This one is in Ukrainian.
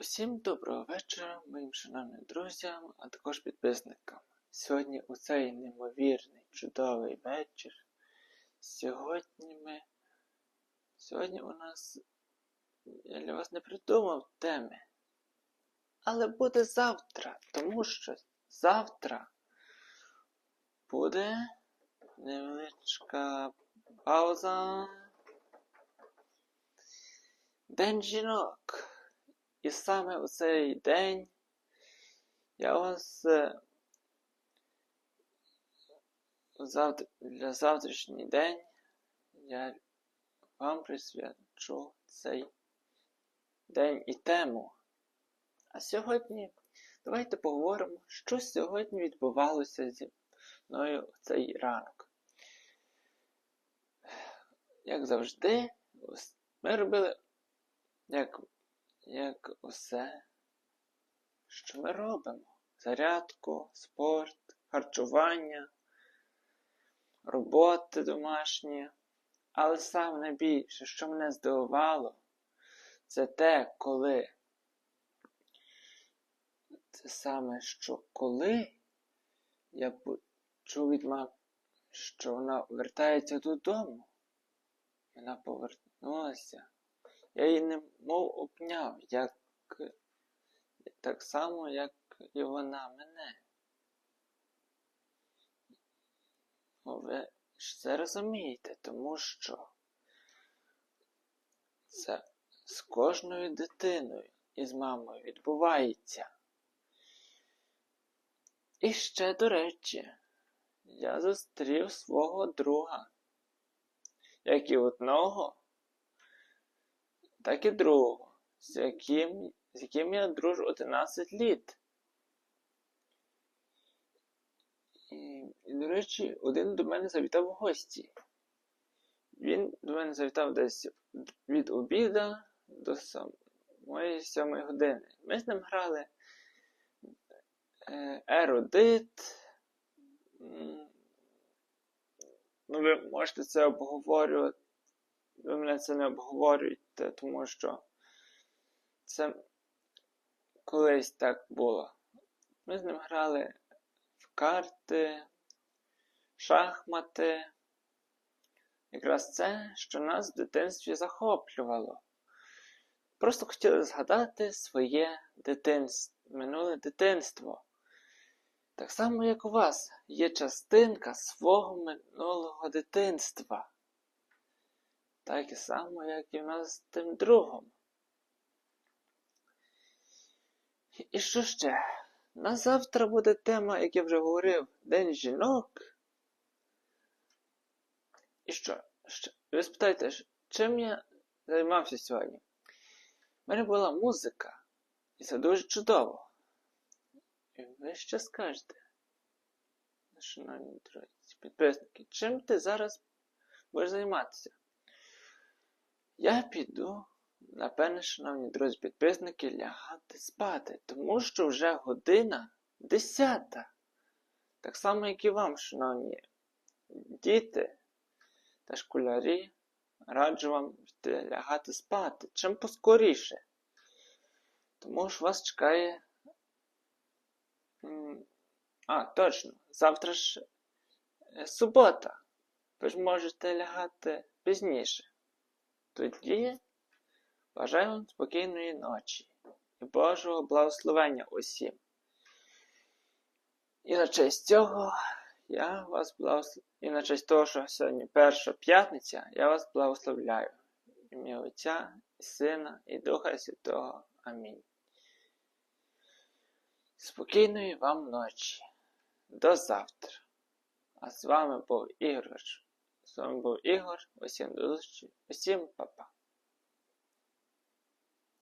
Усім доброго вечора, моїм шановним друзям, а також підписникам. Сьогодні у цей неймовірний, чудовий вечір. Сьогодні ми. Сьогодні у нас. Я для вас не придумав теми. Але буде завтра, тому що завтра буде невеличка пауза. День жінок. І саме у цей день я вас е, завтра, для завтрашній день я вам присвячу цей день і тему. А сьогодні давайте поговоримо, що сьогодні відбувалося зі мною в цей ранок. Як завжди, ми робили як як усе, що ми робимо. Зарядку, спорт, харчування, роботи домашні. Але саме найбільше, що мене здивувало, це те, коли. Це саме, що коли я почув від мами, що вона вертається додому, вона повернулася. Я її не мов обняв, як так само, як і вона мене. Ну, Ви ж це розумієте, тому що це з кожною дитиною і з мамою відбувається. І ще, до речі, я зустрів свого друга, як і одного так і другого, з яким, з яким я дружу 11 літ. І, і, до речі, один до мене завітав в гості. Він до мене завітав десь від обіда до самої сьомої години. Ми з ним грали е, ерудит. М, Ну, ви можете це обговорювати ви мене це не обговорюєте, тому що це колись так було. Ми з ним грали в карти, шахмати. Якраз це, що нас в дитинстві захоплювало. Просто хотіли згадати своє дитинство, минуле дитинство. Так само, як у вас, є частинка свого минулого дитинства. Так само, як і в нас з тим другом. І що ще? На завтра буде тема, як я вже говорив, День жінок. І що? Що? Ви спитаєте, чим я займався сьогодні? У мене була музика, і це дуже чудово. І ви ще скажете, шановні друзі, підписники, чим ти зараз будеш займатися? Я піду, напевне, шановні друзі підписники, лягати спати, тому що вже година десята. Так само, як і вам, шановні діти та школярі, раджу вам лягати спати чим поскоріше. Тому що вас чекає. А, точно, завтра ж е, субота. Ви ж можете лягати пізніше. Тоді бажаю спокійної ночі і Божого благословення усім. І на честь цього я вас благословляю. І на честь того, що сьогодні перша п'ятниця, я вас благословляю. Ім'я Отця, і Сина, і Духа Святого. Амінь. Спокійної вам ночі. До завтра. А з вами був Ігор. З вами був Ігор. Усім до зустрічі. Усім па-па.